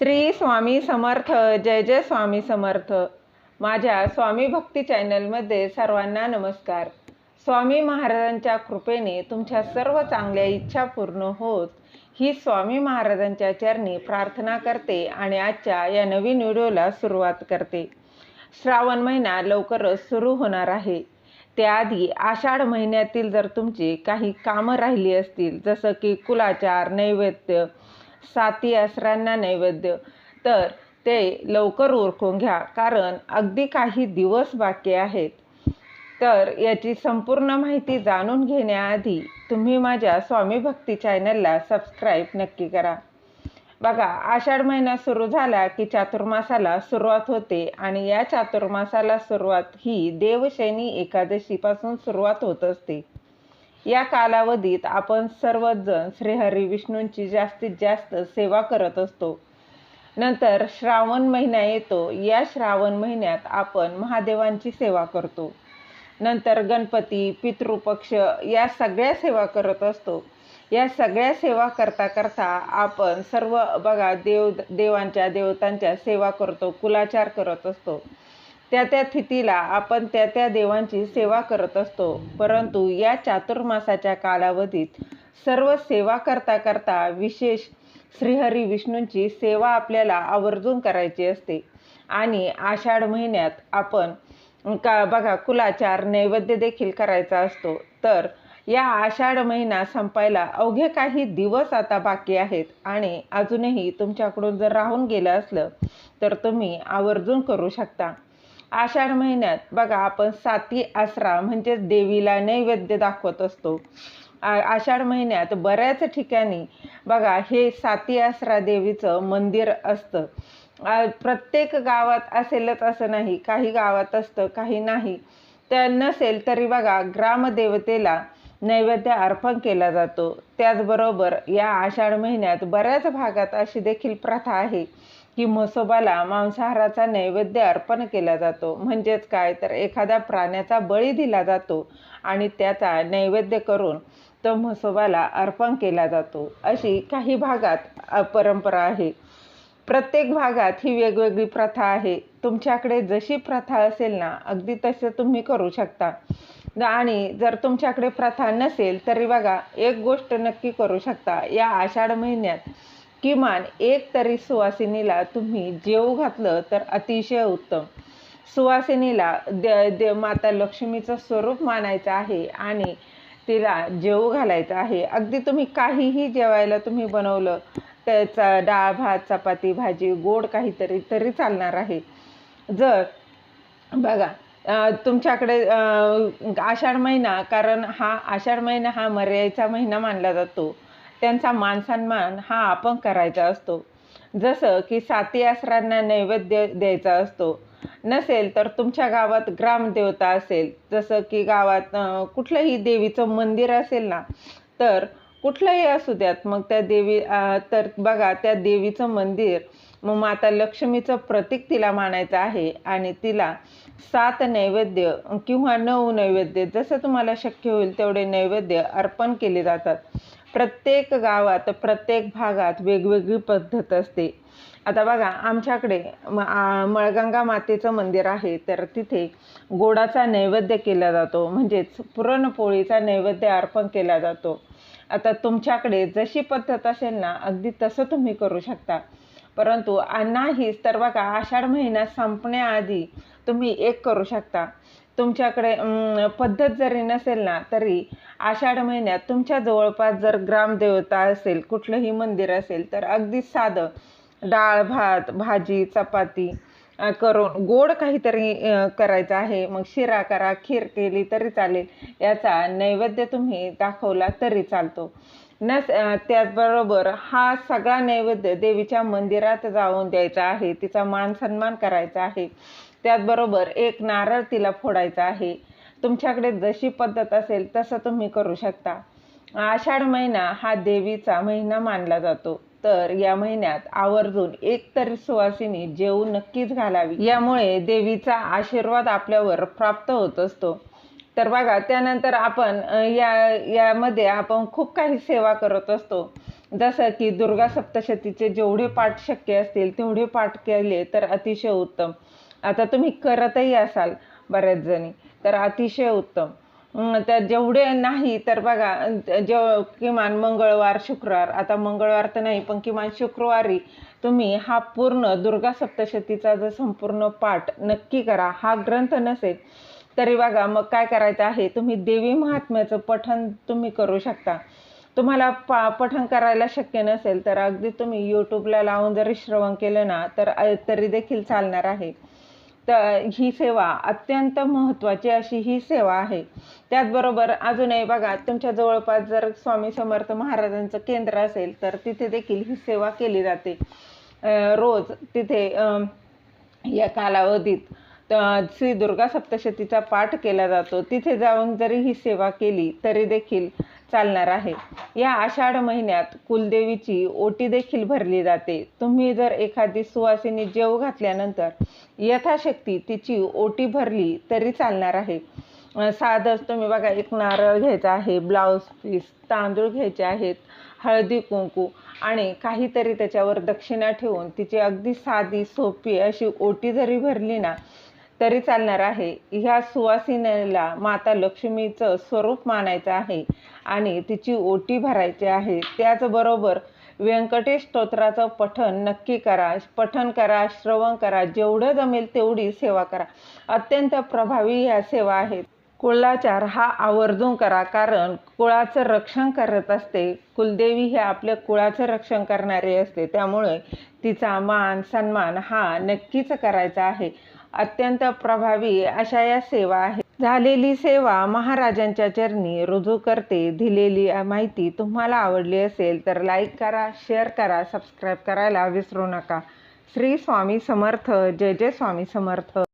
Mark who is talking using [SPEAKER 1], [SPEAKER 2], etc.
[SPEAKER 1] श्री स्वामी समर्थ जय जय स्वामी समर्थ. माझ्या स्वामी भक्ती चॅनलमध्ये सर्वांना नमस्कार. स्वामी महाराजांच्या कृपेने तुमच्या सर्व चांगल्या इच्छा पूर्ण होत ही स्वामी महाराजांच्या चरणी प्रार्थना करते आणि आजच्या या नवीन व्हिडिओला सुरुवात करते. श्रावण महिना लवकरच सुरू होणार आहे. त्याआधी आषाढ महिन्यातील जर तुमची काही कामं राहिली असतील जसं की कुलाचार नैवेद्य साती आसरांना नैवेद्य. तर ते लवकर ओळखून घ्या कारण अगदी काही दिवस बाकी आहेत. तर याची संपूर्ण माहिती जाणून घेण्याआधी तुम्ही माझ्या स्वामी भक्ती चॅनलला सबस्क्राईब नक्की करा. बघा आषाढ महिना सुरू झाला की चातुर्मासाला सुरुवात होते आणि या चातुर्मासाला सुरुवात ही देवशैनी एकादशीपासून सुरुवात होत असते. या कालावधीत आपण सर्वजण श्रीहरी विष्णूंची जास्तीत जास्त सेवा करत असतो. नंतर श्रावण महिना येतो. या श्रावण महिन्यात आपण महादेवांची सेवा करतो. नंतर गणपती पितृपक्ष या सगळ्या सेवा करत असतो. या सगळ्या सेवा करता करता आपण सर्व बघा देव देवांच्या देवतांच्या सेवा करतो कुलाचार करत असतो. त्या त्या तिथीला आपण त्या त्या देवांची सेवा करत असतो. परंतु या चातुर्मासाच्या कालावधीत सर्व सेवा करता करता विशेष श्रीहरी विष्णूंची सेवा आपल्याला आवर्जून करायची असते. आणि आषाढ महिन्यात आपण का बघा कुलाचार नैवेद्य देखील करायचा असतो. तर या आषाढ महिना संपायला अवघे काही दिवस आता बाकी आहेत. आणि अजूनही तुमच्याकडून जर राहून गेलं असलं तर तुम्ही आवर्जून करू शकता. आषाढ महिन्यात बघा आपण साती आसरा म्हणजेच देवीला नैवेद्य दाखवत असतो. आषाढ महिन्यात बऱ्याच ठिकाणी बघा हे साती आसरा देवीचं मंदिर असतं. प्रत्येक गावात असेलच असं नाही. काही गावात असतं काही नाही. तर नसेल तरी बघा ग्रामदेवतेला नैवेद्य अर्पण केला जातो. त्याचबरोबर या आषाढ महिन्यात बऱ्याच भागात अशी देखील प्रथा आहे. की म्हसोबाला मांसाहाराचा नैवेद्य अर्पण केला जातो. म्हणजेच काय? तर एखाद्या प्राण्याचा बळी दिला जातो आणि त्याचा नैवेद्य करून तो म्हसोबाला अर्पण केला जातो. अशी काही भागात परंपरा आहे. प्रत्येक भागात ही वेगवेगळी प्रथा आहे. तुमच्याकडे जशी प्रथा असेल ना अगदी तसं तुम्ही करू शकता. आणि जर तुमच्याकडे प्रथा नसेल तरी बघा एक गोष्ट नक्की करू शकता. या आषाढ महिन्यात किमान एक तरी सुवासिनीला तुम्ही जेव घातलं तर अतिशय उत्तम. सुवासिनीला द दे माता लक्ष्मीचं स्वरूप मानायचं आहे आणि तिला जेव घालायचं आहे. अगदी तुम्ही काहीही जेवायला तुम्ही बनवलं त्याचा डाळ भात चपाती भाजी गोड काहीतरी तरी चालणार आहे. जर बघा तुमच्याकडे आषाढ महिना कारण हा आषाढ महिना हा मर्यायचा महिना मानला जातो. त्यांचा मानसन्मान हा आपण करायचा असतो. जसं की साती आसरांना नैवेद्य द्यायचा असतो. नसेल तर तुमच्या गावात ग्रामदेवता असेल जसं की गावात कुठलंही देवीचं मंदिर असेल ना तर कुठलंही असू द्यात मग त्या देवी तर बघा त्या देवीचं मंदिर मग माता लक्ष्मीचं प्रतीक तिला मानायचं आहे आणि तिला सात नैवेद्य किंवा नऊ नैवेद्य जसं तुम्हाला शक्य होईल तेवढे नैवेद्य अर्पण केले जातात. प्रत्येक गावात प्रत्येक भागात वेगवेगळी पद्धत असते. आता बघा आमच्याकडे म मळगंगा मातेचं मंदिर आहे तर तिथे गोडाचा नैवेद्य केला जातो. म्हणजेच पुरणपोळीचा नैवेद्य अर्पण केला जातो. आता तुमच्याकडे जशी पद्धत असेल ना अगदी तसं तुम्ही करू शकता. परंतु नाहीच तर बघा आषाढ महिना संपण्याआधी तुम्ही एक करू शकता. तुमच्याकडे पद्धत जरी नसेल ना तरी आषाढ महिन्यात तुमच्या जवळपास जर ग्रामदेवता असेल कुठलंही मंदिर असेल तर अगदी साधं डाळ भात भाजी चपाती करून गोड काहीतरी करायचं आहे. मग शिरा करा खीर केली तरी चालेल. याचा नैवेद्य तुम्ही दाखवला तरी चालतो. नस त्याचबरोबर हा सगळा नैवेद्य देवीच्या मंदिरात जाऊन द्यायचा आहे. तिचा मान सन्मान करायचा आहे. त्याचबरोबर एक नारळ तिला फोडायचा आहे. तुमच्याकडे जशी पद्धत असेल तसं तुम्ही करू शकता. आषाढ महिना हा देवीचा महिना मानला जातो. तर या महिन्यात आवर्जून एक तरी सुवासिनी जेव नक्कीच घालावी. यामुळे देवीचा आशीर्वाद आपल्यावर प्राप्त होत असतो. तर बघा त्यानंतर आपण या यामध्ये आपण खूप काही सेवा करत असतो. जसं की दुर्गा सप्तशतीचे जेवढे पाठ शक्य असतील तेवढे पाठ केले तर अतिशय उत्तम. आता तुम्ही करतही असाल बऱ्याच जणी. तर अतिशय उत्तम. तर जेवढे नाही तर बघा जेव किमान मंगळवार शुक्रवार आता मंगळवार तर नाही पण किमान शुक्रवारी तुम्ही हा पूर्ण दुर्गा सप्तशतीचा जर संपूर्ण पाठ नक्की करा. हा ग्रंथ नसेल तरी बघा मग काय करायचं आहे? तुम्ही देवी महात्म्याचं पठण तुम्ही करू शकता. तुम्हाला पा पठण करायला शक्य नसेल तर अगदी तुम्ही यूट्यूबला लावून जरी श्रवण केलं ना तर तरी देखील चालणार आहे. तर ही सेवा अत्यंत महत्त्वाची अशी ही सेवा आहे. त्याचबरोबर अजूनही बघा तुमच्या जवळपास जर स्वामी समर्थ महाराजांचं केंद्र असेल तर तिथे देखील ही सेवा केली जाते. रोज तिथे या कालावधीत श्री दुर्गा सप्तशतीचा पाठ केला जातो. तिथे जाऊन जरी ही सेवा केली तरी देखील चालणार आहे. या आषाढ महिन्यात कुलदेवीची ओटी देखील भरली जाते. तुम्ही जर एखादी सुवासिनी जेव घातल्यानंतर यथाशक्ती तिची ओटी भरली तरी चालणार आहे. साधंच तुम्ही बघा एक नारळ घ्यायचा आहे ब्लाऊज पीस तांदूळ घ्यायचे आहेत हळदी कुंकू आणि काहीतरी त्याच्यावर दक्षिणा ठेवून तिची अगदी साधी सोपी अशी ओटी जरी भरली ना तरी चालणार आहे. ह्या सुवासिनीला माता लक्ष्मीचं स्वरूप मानायचं आहे आणि तिची ओटी भरायची आहे. त्याचबरोबर व्यंकटेश स्तोत्राचं पठन नक्की करा पठन करा श्रवण करा जेवढं जमेल तेवढी सेवा करा. अत्यंत प्रभावी ह्या सेवा आहेत. कुळाचार हा आवर्जून करा कारण कुळाचं रक्षण करत असते. कुलदेवी हे आपल्या कुळाचं रक्षण करणारी असते. त्यामुळे तिचा मान सन्मान हा नक्कीच करायचा आहे. अत्यंत प्रभावी अशा या सेवा आहेत. झालेली सेवा महाराजांच्या चरणी रुजू करते. दिलेली माहिती तुम्हाला आवडली असेल तर लाईक करा शेअर करा सबस्क्राईब करायला विसरू नका. श्री स्वामी समर्थ. जय जय स्वामी समर्थ.